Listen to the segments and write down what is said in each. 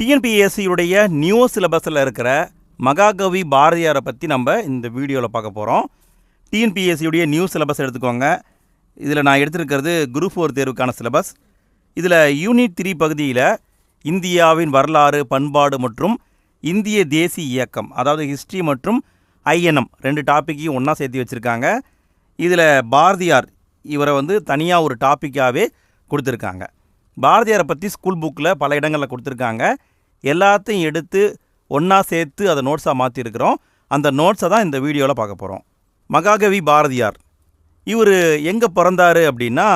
டிஎன்பிஎஸ்சியுடைய new சிலபஸில் இருக்கிற மகாகவி பாரதியாரை பற்றி நம்ம இந்த வீடியோவில் பார்க்க போகிறோம் டிஎன்பிஎஸ்சியுடைய நியூ சிலபஸ் எடுத்துக்கோங்க. இதில் நான் எடுத்திருக்கிறது குரூப் ஃபோர் தேர்வுக்கான சிலபஸ். இதில் யூனிட் த்ரீ பகுதியில் இந்தியாவின் வரலாறு பண்பாடு மற்றும் இந்திய தேசிய இயக்கம் அதாவது ஹிஸ்ட்ரி மற்றும் ஐஎன்எம் ரெண்டு டாப்பிக்கையும் ஒன்றா சேர்த்து வச்சுருக்காங்க. இதில் பாரதியார் இவரை வந்து தனியாக ஒரு டாப்பிக்காகவே கொடுத்துருக்காங்க. பாரதியாரை பற்றி ஸ்கூல் புக்கில் பல இடங்களில் கொடுத்துருக்காங்க. எல்லாத்தையும் எடுத்து ஒன்றா சேர்த்து அதை நோட்ஸாக மாற்றிருக்கிறோம் அந்த நோட்ஸை தான் இந்த வீடியோவில் பார்க்க போகிறோம் மகாகவி பாரதியார். இவர் எங்கே பிறந்தார் அப்படின்னா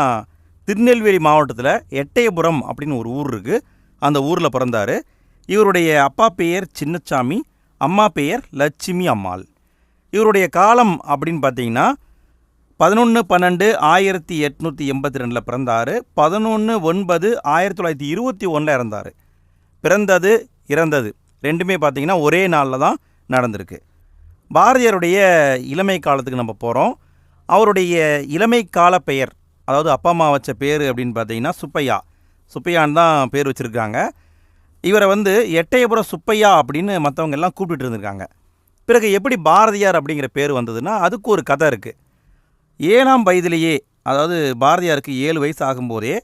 திருநெல்வேலி மாவட்டத்தில் எட்டயபுரம் அப்படின்னு ஒரு ஊர் இருக்குது அந்த ஊரில் பிறந்தார். இவருடைய அப்பா பெயர் சின்னச்சாமி அம்மா பெயர் லட்சுமி அம்மாள். இவருடைய காலம் அப்படின்னு பார்த்தீங்கன்னா பதினொன்று பன்னெண்டு ஆயிரத்தி எட்நூற்றி எண்பத்தி ரெண்டில் பிறந்தார். பதினொன்று ஒன்பது ஆயிரத்தி தொள்ளாயிரத்தி இருபத்தி ஒன்றில் இறந்தார். பிறந்தது இறந்தது. ரெண்டுமே பார்த்தீங்கன்னா ஒரே நாளில் தான் நடந்திருக்கு. பாரதியாருடைய இளமை காலத்துக்கு நம்ம போகிறோம் அவருடைய இளமை கால பெயர் அதாவது அப்பா அம்மா வச்ச பேர் அப்படின்னு பார்த்தீங்கன்னா சுப்பையா. சுப்பையான்னு தான் பேர் வச்சுருக்காங்க. இவரை வந்து எட்டயபுரம் சுப்பையா அப்படின்னு மற்றவங்க எல்லாம் கூப்பிட்டுட்டு இருந்திருக்காங்க. பிறகு எப்படி பாரதியார் அப்படிங்கிற பேர் வந்ததுன்னா அதுக்கு ஒரு கதை இருக்குது ஏழாம் வயதிலேயே அதாவது பாரதியாருக்கு ஏழு வயசு ஆகும்போதே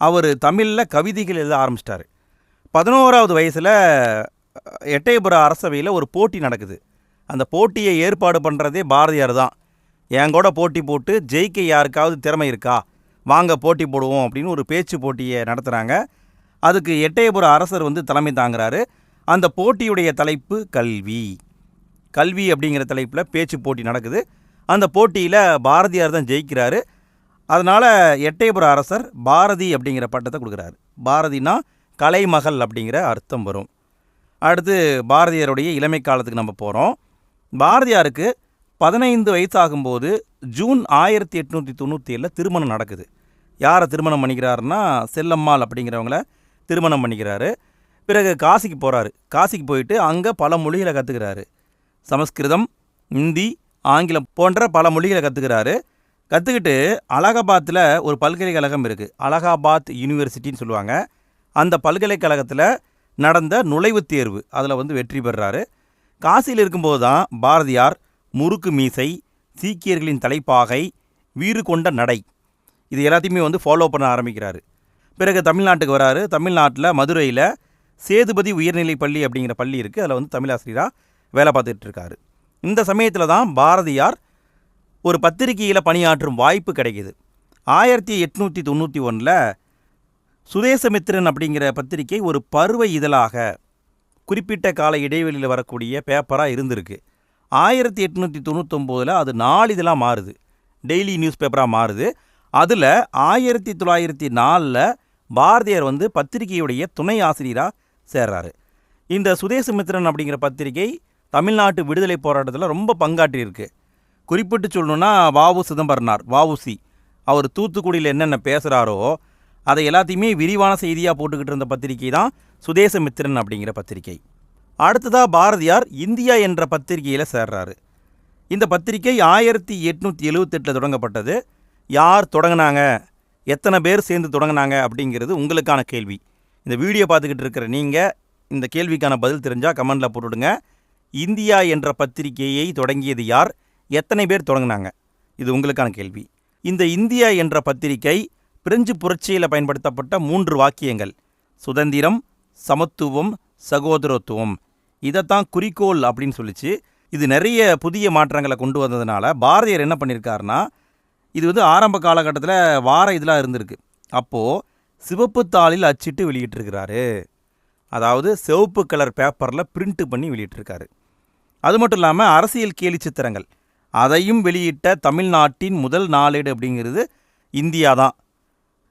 அவர் தமிழில் கவிதைகள் எழுத ஆரம்பிச்சிட்டாரு. பதினோராவது வயசில் எட்டயபுர அரசவையில் ஒரு போட்டி நடக்குது. அந்த போட்டியை ஏற்பாடு பண்ணுறதே பாரதியார் தான். என் கூட போட்டி போட்டு ஜெயிக்க யாருக்காவது திறமை இருக்கா? வாங்க போட்டி போடுவோம் அப்படின்னு ஒரு பேச்சு போட்டியை நடத்துகிறாங்க அதுக்கு எட்டயபுர அரசர் வந்து தலைமை தாங்குறாரு. அந்த போட்டியுடைய தலைப்பு கல்வி. கல்வி அப்படிங்கிற தலைப்பில் பேச்சு போட்டி நடக்குது. அந்த போட்டியில் பாரதியார் தான் ஜெயிக்கிறாரு. அதனால் எட்டயபுர அரசர் பாரதி அப்படிங்கிற பட்டத்தை கொடுக்குறாரு. பாரதினா கலைமகள் அப்படிங்கிற அர்த்தம் வரும். அடுத்து பாரதியாருடைய இளமை காலத்துக்கு நம்ம போகிறோம் பாரதியாருக்கு பதினைந்து வயசாகும்போது ஜூன் ஆயிரத்தி எட்நூற்றி தொண்ணூற்றி ஏழில் திருமணம் நடக்குது. யாரை திருமணம் பண்ணிக்கிறாருன்னா செல்லம்மாள் அப்படிங்கிறவங்கள திருமணம் பண்ணிக்கிறாரு. பிறகு காசிக்கு போகிறாரு காசிக்கு போயிட்டு அங்கே பல மொழிகளை கற்றுக்கிறாரு சமஸ்கிருதம் இந்தி ஆங்கிலம் போன்ற பல மொழிகளை கற்றுக்கிறாரு கற்றுக்கிட்டு அலகாபாத்தில் ஒரு பல்கலைக்கழகம் இருக்குது அலகாபாத் யூனிவர்சிட்டின்னு சொல்லுவாங்க. அந்த பல்கலைக்கழகத்தில் நடந்த நுழைவுத் தேர்வு அதில் வந்து வெற்றி பெறுறாரு காசியில் இருக்கும்போது தான் பாரதியார் முறுக்கு மீசை சீக்கியர்களின் தலைப்பாகை வீறு கொண்ட நடை இது எல்லாத்தையுமே வந்து ஃபாலோ பண்ண ஆரம்பிக்கிறாரு. பிறகு தமிழ்நாட்டுக்கு வராரு. தமிழ்நாட்டில் மதுரையில் சேதுபதி உயர்நிலைப் பள்ளி அப்படிங்கிற பள்ளி இருக்குது அதில் வந்து தமிழாசிரியராக வேலை பார்த்துட்டு இருக்காரு. இந்த சமயத்தில் தான் பாரதியார் ஒரு பத்திரிகையில் பணியாற்றும் வாய்ப்பு கிடைக்கிது. ஆயிரத்தி எட்நூற்றி தொண்ணூற்றி ஒன்றில் சுதேசமித்திரன் அப்படிங்கிற பத்திரிகை ஒரு பருவ இதழாக குறிப்பிட்ட கால இடைவெளியில் வரக்கூடிய பேப்பராக இருந்திருக்கு. ஆயிரத்தி எட்நூற்றி தொண்ணூத்தொம்போதில் அது நாளிதழாக மாறுது. டெய்லி நியூஸ் பேப்பராக மாறுது. அதில் ஆயிரத்தி தொள்ளாயிரத்தி நாலில் பாரதியார் வந்து பத்திரிகையுடைய துணை ஆசிரியராக சேர்றாரு. இந்த சுதேசமித்திரன் அப்படிங்கிற பத்திரிகை தமிழ்நாட்டு விடுதலை போராட்டத்தில் ரொம்ப பங்காற்றியிருக்கு. குறிப்பிட்டு சொல்லணுன்னா வாவு சிதம்பரனார் வாவுசி அவர் தூத்துக்குடியில் என்னென்ன பேசுகிறாரோ அதை எல்லாத்தையுமே விரிவான செய்தியாக போட்டுக்கிட்டு இருந்த பத்திரிகை தான் சுதேசமித்திரன் அப்படிங்கிற பத்திரிகை. அடுத்ததாக பாரதியார் இந்தியா என்ற பத்திரிகையில் சேர்றாரு. இந்த பத்திரிகை ஆயிரத்தி எட்நூற்றி எழுவத்தெட்டில் தொடங்கப்பட்டது. யார் தொடங்கினாங்க? எத்தனை பேர் சேர்ந்து தொடங்கினாங்க அப்படிங்கிறது உங்களுக்கான கேள்வி. இந்த வீடியோ பார்த்துக்கிட்டு இருக்கிற நீங்கள் இந்த கேள்விக்கான பதில் தெரிஞ்சால் கமெண்டில் போட்டுவிடுங்க இந்தியா என்ற பத்திரிகையை தொடங்கியது யார்? எத்தனை பேர் தொடங்கினாங்க? இது உங்களுக்கான கேள்வி. இந்த இந்தியா என்ற பத்திரிகை பிரெஞ்சு புரட்சியில் பயன்படுத்தப்பட்ட மூன்று வாக்கியங்கள். சுதந்திரம் சமத்துவம் சகோதரத்துவம். இதைத்தான் குறிக்கோள் அப்படின்னு சொல்லிச்சு. இது நிறைய புதிய மாற்றங்களை கொண்டு வந்ததுனால பாரதியார் என்ன பண்ணியிருக்காருன்னா இது வந்து ஆரம்ப காலகட்டத்தில் வார இதெலாம் இருந்திருக்கு. அப்போது சிவப்பு தாளில் அச்சிட்டு வெளியிட்டிருக்கிறாரு. அதாவது சிவப்பு கலர் பேப்பரில் பிரிண்ட் பண்ணி வெளியிட்டிருக்காரு. அது மட்டும் இல்லாமல் அரசியல் கேலி சித்திரங்கள். அதையும் வெளியிட்ட தமிழ்நாட்டின் முதல் நாளேடு அப்படிங்கிறது இந்தியா தான்.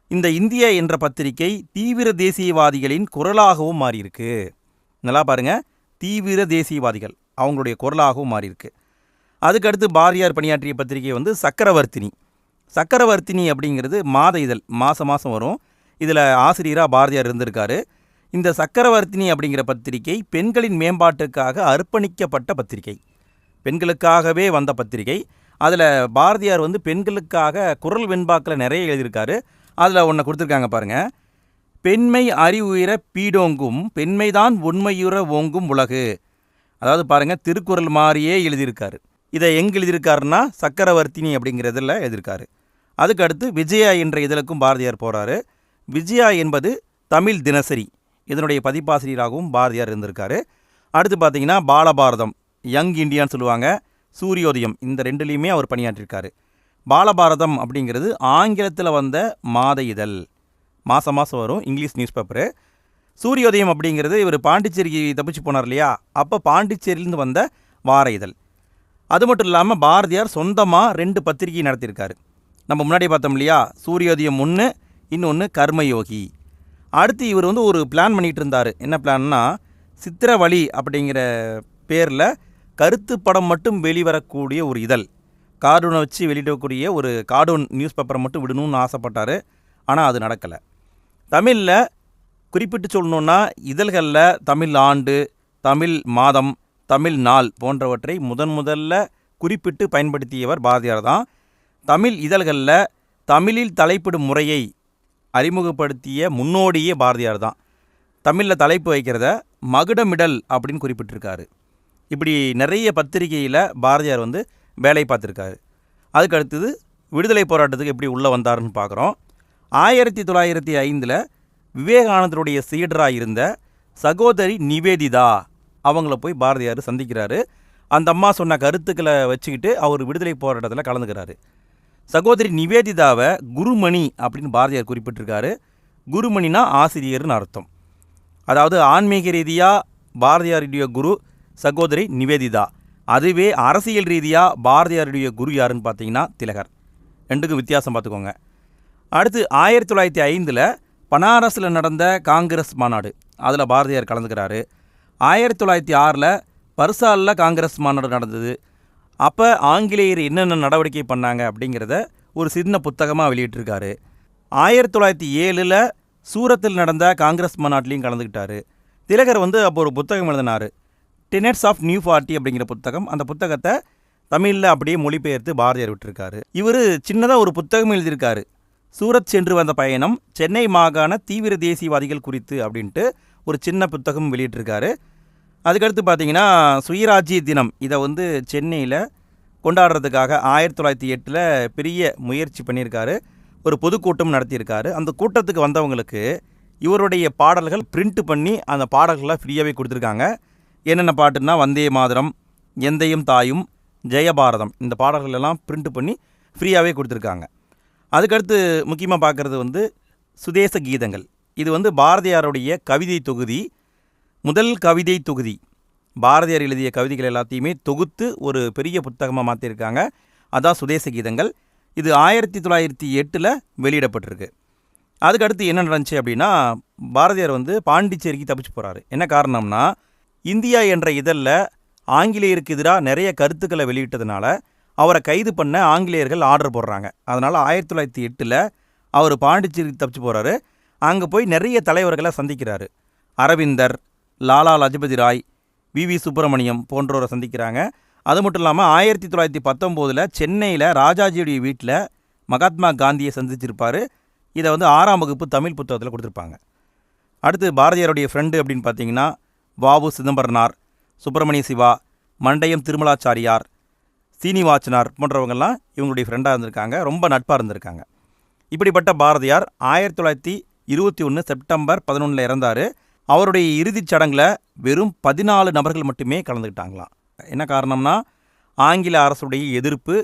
இந்த இந்தியா என்ற பத்திரிகை தீவிர தேசியவாதிகளின் குரலாகவும் மாறியிருக்கு. நல்லா பாருங்க. தீவிர தேசியவாதிகள் அவங்களுடைய குரலாகவும் மாறியிருக்கு. அதுக்கடுத்து பாரதியார் பணியாற்றிய பத்திரிகை வந்து சக்கரவர்த்தினி. சக்கரவர்த்தினி அப்படிங்கிறது மாத இதழ் மாதம் மாதம் வரும். இதில் ஆசிரியராக பாரதியார் இருந்திருக்காரு. இந்த சக்கரவர்த்தினி அப்படிங்கிற பத்திரிகை பெண்களின் மேம்பாட்டுக்காக அர்ப்பணிக்கப்பட்ட பத்திரிகை. பெண்களுக்காகவே வந்த பத்திரிகை. அதில் பாரதியார் வந்து பெண்களுக்காக குரல் வெண்பாக்களை நிறைய எழுதியிருக்காரு. அதில் ஒன்று கொடுத்துருக்காங்க பாருங்கள் பெண்மை அறிவுயிர பீடோங்கும் பெண்மைதான் உண்மையுற ஓங்கும் உலகு. அதாவது பாருங்கள் திருக்குறள் மாதிரியே எழுதியிருக்காரு. இதை எங்கே எழுதியிருக்காருன்னா சக்கரவர்த்தினி அப்படிங்கிறதில் எழுதியிருக்காரு. அதுக்கடுத்து விஜயா என்ற இதழுக்கும் பாரதியார் போகிறாரு விஜயா என்பது தமிழ் தினசரி. இதனுடைய பதிப்பாசிரியராகவும் பாரதியார் இருந்திருக்காரு. அடுத்து பார்த்தீங்கன்னா பாலபாரதம் யங் இண்டியான்னு சொல்லுவாங்க. சூரியோதயம் இந்த ரெண்டுலேயுமே அவர் பணியாற்றிருக்காரு. பாலபாரதம் அப்படிங்கிறது ஆங்கிலத்தில் வந்த மாத இதழ். மாதம் மாதம் வரும் இங்கிலீஷ் நியூஸ் பேப்பரு சூரியோதயம் அப்படிங்கிறது இவர் பாண்டிச்சேரிக்கு தப்பிச்சு போனார் இல்லையா? அப்போ பாண்டிச்சேரியிலேருந்து வந்த வார இதழ். அது மட்டும் இல்லாமல் பாரதியார் சொந்தமாக ரெண்டு பத்திரிகை நடத்தியிருக்காரு. நம்ம முன்னாடி பார்த்தோம் இல்லையா? சூரியோதயம் ஒன்று இன்னொன்று கர்மயோகி. அடுத்து இவர் வந்து ஒரு பிளான் பண்ணிகிட்டு இருந்தார் என்ன பிளான்னா சித்திரவழி அப்படிங்கிற பேரில் கருத்து படம் மட்டும் வெளிவரக்கூடிய ஒரு இதழ். கார்டூனை வச்சு வெளியிடக்கூடிய ஒரு கார்டூன் நியூஸ் பேப்பரை மட்டும் விடணும்னு ஆசைப்பட்டார். ஆனால் அது நடக்கலை. தமிழில் குறிப்பிட்டு சொல்லணுன்னா இதழ்களில் தமிழ் ஆண்டு தமிழ் மாதம் தமிழ் நாள் போன்றவற்றை முதன் முதல்ல குறிப்பிட்டு பயன்படுத்தியவர் பாரதியார் தான். தமிழ் இதழ்களில் தமிழில் தலைப்பிடும் முறையை அறிமுகப்படுத்திய முன்னோடியே பாரதியார் தான். தமிழில் தலைப்பு வைக்கிறத மகுடமிடல் அப்படின்னு குறிப்பிட்டிருக்காரு. இப்படி நிறைய பத்திரிகையில் பாரதியார் வந்து வேலை பார்த்துருக்காரு. அதுக்கு அடுத்தது விடுதலை போராட்டத்துக்கு எப்படி உள்ளே வந்தாருன்னு பார்க்குறோம் ஆயிரத்தி தொள்ளாயிரத்தி ஐந்தில் விவேகானந்தருடைய சீடராக இருந்த சகோதரி நிவேதிதா அவங்கள போய் பாரதியார் சந்திக்கிறாரு. அந்த அம்மா சொன்ன கருத்துக்களை வச்சுக்கிட்டு அவர் விடுதலை போராட்டத்தில் கலந்துக்கிறாரு. சகோதரி நிவேதிதாவை குருமணி அப்படின்னு பாரதியார் குறிப்பிட்டிருக்காரு. குருமணினா ஆசிரியர்னு அர்த்தம். அதாவது ஆன்மீக ரீதியாக பாரதியாருடைய குரு சகோதரி நிவேதிதா. அதுவே அரசியல் ரீதியாக பாரதியாருடைய குரு யாருன்னு பார்த்தீங்கன்னா திலகர். ரெண்டுக்கும் வித்தியாசம் பார்த்துக்கோங்க. அடுத்து ஆயிரத்தி தொள்ளாயிரத்தி ஐந்தில் பனாரஸில் நடந்த காங்கிரஸ் மாநாடு. அதில் பாரதியார் கலந்துக்கிறாரு. ஆயிரத்தி தொள்ளாயிரத்தி ஆறில் பர்சாலில் காங்கிரஸ் மாநாடு நடந்தது. அப்போ ஆங்கிலேயர் என்னென்ன நடவடிக்கை பண்ணாங்க அப்படிங்கிறத ஒரு சின்ன புத்தகமாக வெளியிட்டிருக்காரு. ஆயிரத்தி தொள்ளாயிரத்தி ஏழில் சூரத்தில் நடந்த காங்கிரஸ் மாநாட்டிலையும் கலந்துக்கிட்டாரு. திலகர் வந்து அப்போ ஒரு புத்தகம் எழுதினார். டெனட்ஸ் ஆஃப் நியூ பார்ட்டி அப்படிங்கிற புத்தகம். அந்த புத்தகத்தை தமிழில் அப்படியே மொழிபெயர்த்து பாரதியார் விட்டுருக்காரு. இவர் சின்னதாக ஒரு புத்தகம் எழுதியிருக்காரு. சூரத் சென்று வந்த பயணம் சென்னை மாகாண தீவிர தேசியவாதிகள் குறித்து அப்படின்ட்டு ஒரு சின்ன புத்தகம் வெளியிட்டிருக்காரு. அதுக்கடுத்து பார்த்தீங்கன்னா சுயராஜ்ய தினம். இதை வந்து சென்னையில் கொண்டாடுறதுக்காக ஆயிரத்தி தொள்ளாயிரத்தி எட்டில் பெரிய முயற்சி பண்ணியிருக்காரு. ஒரு பொதுக்கூட்டம் நடத்தியிருக்காரு. அந்த கூட்டத்துக்கு வந்தவங்களுக்கு இவருடைய பாடல்கள் பிரிண்ட் பண்ணி அந்த பாடல்களை ஃப்ரீயாகவே கொடுத்துருக்காங்க. என்னென்ன பாட்டுன்னா வந்தே மாதரம் எந்தையும் தாயும் ஜெயபாரதம் இந்த பாடல்கள் எல்லாம் பிரிண்ட் பண்ணி ஃப்ரீயாகவே கொடுத்துருக்காங்க. அதுக்கடுத்து முக்கியமாக பார்க்குறது வந்து சுதேச கீதங்கள். இது வந்து பாரதியாருடைய கவிதை தொகுதி. முதல் கவிதை தொகுதி. பாரதியார் எழுதிய கவிதைகள் எல்லாத்தையுமே தொகுத்து ஒரு பெரிய புத்தகமாக மாற்றிருக்காங்க அதான் சுதேச கீதங்கள். இது ஆயிரத்தி தொள்ளாயிரத்தி எட்டில் வெளியிடப்பட்டிருக்கு. அதுக்கடுத்து என்ன நடந்துச்சு அப்படின்னா பாரதியார் வந்து பாண்டிச்சேரிக்கு தப்பிச்சு போகிறாரு என்ன காரணம்னா இந்தியா என்ற இதழில் ஆங்கிலேயருக்கு எதிராக நிறைய கருத்துக்களை வெளியிட்டதுனால அவரை கைது பண்ண ஆங்கிலேயர்கள் ஆர்டர் போடுறாங்க. அதனால் ஆயிரத்தி தொள்ளாயிரத்தி எட்டில் அவர் பாண்டிச்சேரிக்கு தப்பிச்சு போகிறாரு அங்கே போய் நிறைய தலைவர்களை சந்திக்கிறாரு. அரவிந்தர் லாலா லஜபதி ராய் வி. வி. சுப்பிரமணியம் போன்றோரை சந்திக்கிறாங்க. அது மட்டும் இல்லாமல் ஆயிரத்தி தொள்ளாயிரத்தி பத்தொம்போதில் சென்னையில் ராஜாஜியுடைய வீட்டில் மகாத்மா காந்தியை சந்திச்சிருப்பார். இதை வந்து ஆறாம் வகுப்பு தமிழ் புத்தகத்தில் கொடுத்துருப்பாங்க. அடுத்து பாரதியாருடைய ஃப்ரெண்டு அப்படின்னு பார்த்தீங்கன்னா வாவு சிதம்பரனார் சுப்பிரமணிய சிவா மண்டையம் திருமலாச்சாரியார் சீனிவாச்சனார் போன்றவங்கெல்லாம் இவங்களுடைய ஃப்ரெண்டாக இருந்திருக்காங்க. ரொம்ப நட்பாக இருந்திருக்காங்க. இப்படிப்பட்ட பாரதியார் ஆயிரத்தி தொள்ளாயிரத்தி இருபத்தி ஒன்று செப்டம்பர் பதினொன்றில் இறந்தார். அவருடைய இறுதிச் சடங்கில் வெறும் பதினாலு நபர்கள் மட்டுமே கலந்துக்கிட்டாங்களாம் என்ன காரணம்னா ஆங்கில அரசுடைய எதிர்ப்பு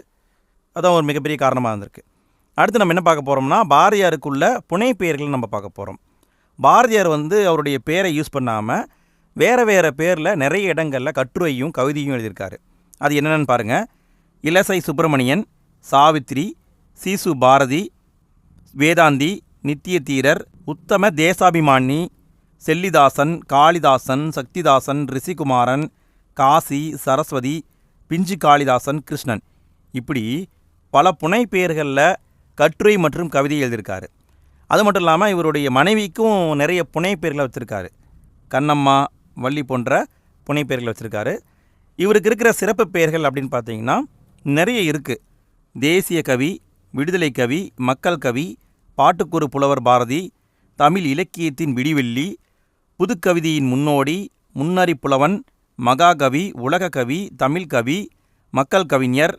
அதான் ஒரு மிகப்பெரிய காரணமாக இருந்திருக்கு. அடுத்து நம்ம என்ன பார்க்க போகிறோம்னா பாரதியாருக்குள்ள புனை பெயர்கள் நம்ம பார்க்க போகிறோம் பாரதியார் வந்து அவருடைய பேரை யூஸ் பண்ணாமல் வேறு வேறு பேரில் நிறைய இடங்களில் கட்டுரையும் கவிதையும் எழுதியிருக்காரு. அது என்னென்னு பாருங்கள் இலசை சுப்பிரமணியன் சாவித்ரி சீசு பாரதி வேதாந்தி நித்திய தீரர் உத்தம தேசாபிமானி செல்லிதாசன் காளிதாசன் சக்திதாசன் ரிஷிகுமாரன் காசி சரஸ்வதி பிஞ்சு காளிதாசன் கிருஷ்ணன். இப்படி பல புனை பெயர்களில் கட்டுரை மற்றும் கவிதை எழுதியிருக்காரு. அது மட்டும் இல்லாமல் இவருடைய மனைவிக்கும் நிறைய புனை பெயர்களை வச்சுருக்காரு. கண்ணம்மா வள்ளி போன்ற புனை பெயர்களை வச்சுருக்காரு. இவருக்கு இருக்கிற சிறப்பு பெயர்கள் அப்படின்னு பார்த்தீங்கன்னா நிறைய இருக்குது தேசிய கவி விடுதலை கவி மக்கள் கவி பாட்டுக்கூறு புலவர் பாரதி தமிழ் இலக்கியத்தின் விடிவெள்ளி புதுக்கவிதையின் முன்னோடி முன்னறிப்புலவன் மகாகவி உலககவி தமிழ் கவி மக்கள் கவிஞர்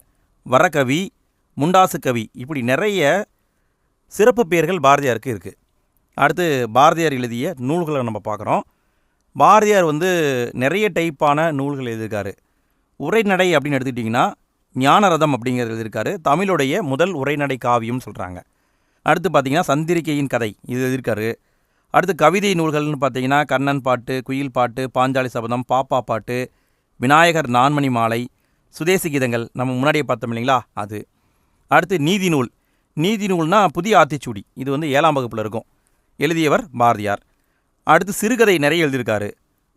வரகவி முண்டாசு கவி. இப்படி நிறைய சிறப்பு பெயர்கள் பாரதியாருக்கு இருக்குது அடுத்து பாரதியார் எழுதிய நூல்களை நம்ம பார்க்குறோம். பாரதியார் வந்து நிறைய டைப்பான நூல்கள் எழுதியிருக்காரு. உரைநடை அப்படின்னு எடுத்துக்கிட்டிங்கன்னா ஞானரதம் அப்படிங்கிறது எழுதியிருக்காரு. தமிழுடைய முதல் உரைநடை காவியம் சொல்கிறாங்க அடுத்து பார்த்திங்கன்னா சந்திரிகையின் கதை இது எழுதியிருக்காரு. அடுத்து கவிதை நூல்கள்னு பார்த்தீங்கன்னா கண்ணன் பாட்டு குயில் பாட்டு பாஞ்சாலி சபதம் பாப்பா பாட்டு விநாயகர் நான்மணி மாலை சுதேசி கீதங்கள் நம்ம முன்னாடியே பார்த்தோம் இல்லைங்களா? அது. அடுத்து நீதி நூல். நீதி நூல்னா புதிய ஆத்திச்சூடி. இது வந்து ஏழாம் வகுப்பில் இருக்கும். எழுதியவர் பாரதியார். அடுத்து சிறுகதை நிறைய எழுதியிருக்காரு.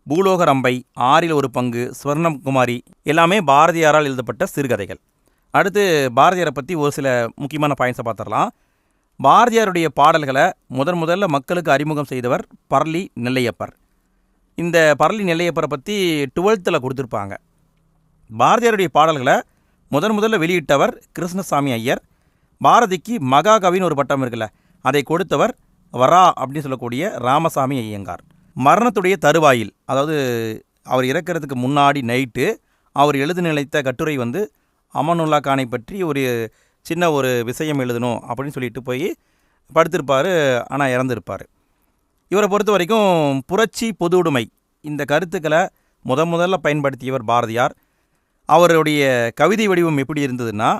பூலோக ரம்பை ஆறில் ஒரு பங்கு ஸ்வர்ணம் குமாரி எல்லாமே பாரதியாரால் எழுதப்பட்ட சிறுகதைகள். அடுத்து பாரதியாரை பற்றி ஒரு சில முக்கியமான பாயிண்ட்ஸை பார்த்துடலாம். பாரதியாருடைய பாடல்களை முதன் முதல்ல மக்களுக்கு அறிமுகம் செய்தவர் பரளி நெல்லையப்பர். இந்த பரளி நெல்லையப்பரை பற்றி டுவெல்த்தில் கொடுத்துருப்பாங்க. பாரதியாருடைய பாடல்களை முதன் முதல்ல வெளியிட்டவர் கிருஷ்ணசாமி ஐயர். பாரதிக்கு மகாகவின்னு ஒரு பட்டம் இருக்குல்ல அதை கொடுத்தவர் வரா அப்படின்னு சொல்லக்கூடிய ராமசாமி ஐயங்கார். மரணத்துடைய தருவாயில் அதாவது அவர் இறக்கிறதுக்கு முன்னாடி நைட்டு அவர் எழுதி நிலைத்த கட்டுரை வந்து அமனுல்லா கானை பற்றி ஒரு சின்ன ஒரு விஷயம் எழுதணும் அப்படின்னு சொல்லிட்டு போய் படுத்திருப்பார். ஆனால் இறந்துருப்பார். இவரை பொறுத்த வரைக்கும் புரட்சி பொது உடைமை. இந்த கருத்துக்களை முத முதல்ல பயன்படுத்தியவர் பாரதியார். அவருடைய கவிதை வடிவம் எப்படி இருந்ததுன்னா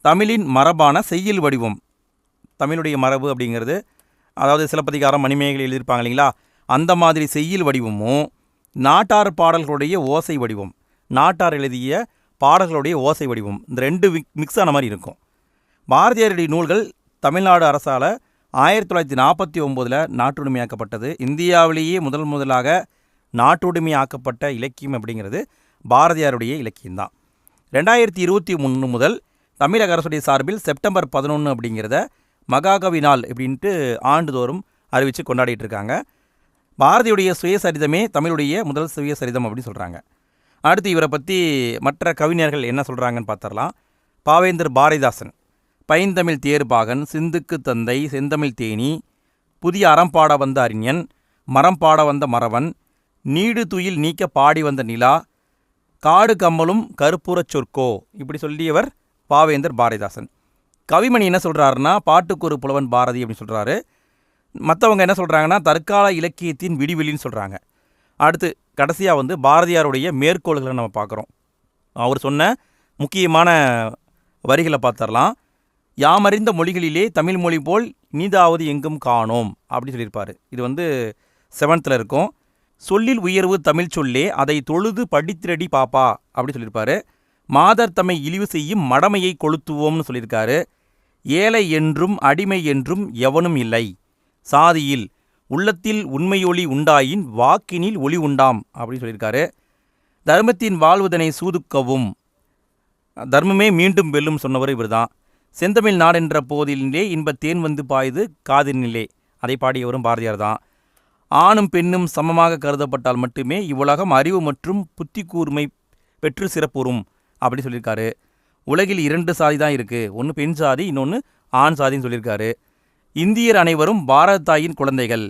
தமிழின் மரபான செய்யுள் வடிவம். தமிழுடைய மரபு அப்படிங்கிறது அதாவது சிலப்பதிகாரம் மணிமேகலை எழுதியிருப்பாங்க இல்லைங்களா? அந்த மாதிரி செய்யுள் வடிவமும் நாட்டார் பாடல்களுடைய ஓசை வடிவம். நாட்டார் எழுதிய பாடல்களுடைய ஓசை வடிவம். இந்த ரெண்டு மிக்ஸ் ஆன மாதிரி இருக்கும். பாரதியாருடைய நூல்கள் தமிழ்நாடு அரசால் ஆயிரத்தி தொள்ளாயிரத்தி நாற்பத்தி ஒம்போதில் நாட்டுடைமையாக்கப்பட்டது. இந்தியாவிலேயே முதல் முதலாக நாட்டுடைமையாக்கப்பட்ட இலக்கியம் அப்படிங்கிறது பாரதியாருடைய இலக்கியம்தான். ரெண்டாயிரத்தி இருபத்தி ஒன்று முதல் தமிழக அரசுடைய சார்பில் செப்டம்பர் பதினொன்று அப்படிங்கிறத மகாகவி நாள் அப்படின்ட்டு ஆண்டுதோறும் அறிவித்து கொண்டாடிட்டு இருக்காங்க பாரதியுடைய சுயசரிதமே தமிழுடைய முதல் சுயசரிதம் அப்படின்னு சொல்கிறாங்க அடுத்து இவரை பற்றி மற்ற கவிஞர்கள் என்ன சொல்கிறாங்கன்னு பார்த்துடலாம். பாவேந்தர் பாரதிதாசன். பைந்தமிழ் தேர்பாகன் சிந்துக்கு தந்தை செந்தமிழ் தேனி புதிய அறம்பாட வந்த அறிஞன் மரம் பாட வந்த மறவன் நீடு துயில் நீக்க பாடி வந்த நிலா காடு கம்மலும் கருப்புறச் சொற்கோ இப்படி சொல்லியவர் பாவேந்தர் பாரதிதாசன். கவிமணி என்ன சொல்கிறாருன்னா பாட்டுக்குரு புலவன் பாரதி அப்படின்னு சொல்கிறாரு மற்றவங்க என்ன சொல்கிறாங்கன்னா தற்கால இலக்கியத்தின் விடிவெளின்னு சொல்கிறாங்க அடுத்து கடைசியாக வந்து பாரதியாருடைய மேற்கோள்களை நம்ம பார்க்குறோம். அவர் சொன்ன முக்கியமான வரிகளை பார்த்துடலாம். யாமறிந்த மொழிகளிலே தமிழ் மொழி போல் நீதாவது எங்கும் காணோம் அப்படின்னு சொல்லியிருப்பார். இது வந்து செவன்த்தில் இருக்கும். சொல்லில் உயர்வு தமிழ் சொல்லே அதை தொழுது படித்திரடி பாப்பா அப்படி சொல்லியிருப்பார். மாதர் தம்மை இழிவு செய்யும் மடமையை கொளுத்துவோம்னு சொல்லியிருக்காரு. ஏழை என்றும் அடிமை என்றும் எவனும் இல்லை. சாதியில் உள்ளத்தில் உண்மையொளி உண்டாயின் வாக்கினில் ஒளி உண்டாம் அப்படின்னு சொல்லியிருக்காரு. தர்மத்தின் வாழ்வதனை சூதுக்கவும் தர்மமே மீண்டும் வெல்லும் சொன்னவர் இவர்தான். செந்தமிழ் நாடென்ற போதிலே இன்பத் தேன் வந்து பாயுது காதினிலே. அதை பாடியவரும் பாரதியார் தான். ஆணும் பெண்ணும் சமமாக கருதப்பட்டால் மட்டுமே இவ்வுலகம் அறிவு மற்றும் புத்தி கூர்மை பெற்று சிறப்புறும் அப்படி சொல்லியிருக்காரு. உலகில் இரண்டு சாதி தான் இருக்குது ஒன்று பெண் சாதி இன்னொன்று ஆண் சாதின்னு சொல்லியிருக்காரு. இந்தியர் அனைவரும் பாரத தாயின் குழந்தைகள்.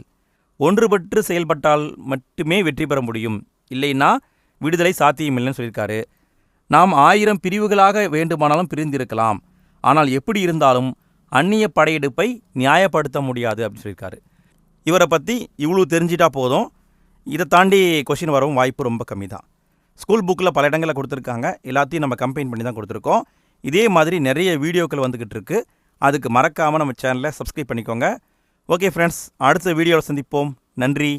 ஒன்றுபட்டு செயல்பட்டால் மட்டுமே வெற்றி பெற முடியும். இல்லைன்னா விடுதலை சாத்தியமில்லைன்னு சொல்லியிருக்காரு. நாம் ஆயிரம் பிரிவுகளாக வேண்டுமானாலும் பிரிந்திருக்கலாம். ஆனால் எப்படி இருந்தாலும் அந்நிய படையெடுப்பை நியாயப்படுத்த முடியாது அப்படின்னு சொல்லியிருக்காரு. இவரை பற்றி இவ்வளோ தெரிஞ்சிட்டா போதும். இதை தாண்டி கொஷின் வரவும் வாய்ப்பு ரொம்ப கம்மி தான் ஸ்கூல் புக்கில் பல இடங்களில் கொடுத்துருக்காங்க. எல்லாத்தையும் நம்ம கம்பெயின் பண்ணி தான் கொடுத்துருக்கோம். இதே மாதிரி நிறைய வீடியோக்கள் வந்துக்கிட்டு இருக்கு. அதுக்கு மறக்காமல் நம்ம சேனலை சப்ஸ்கிரைப் பண்ணிக்கோங்க. ஓகே ஃப்ரெண்ட்ஸ் அடுத்த வீடியோவில் சந்திப்போம். நன்றி.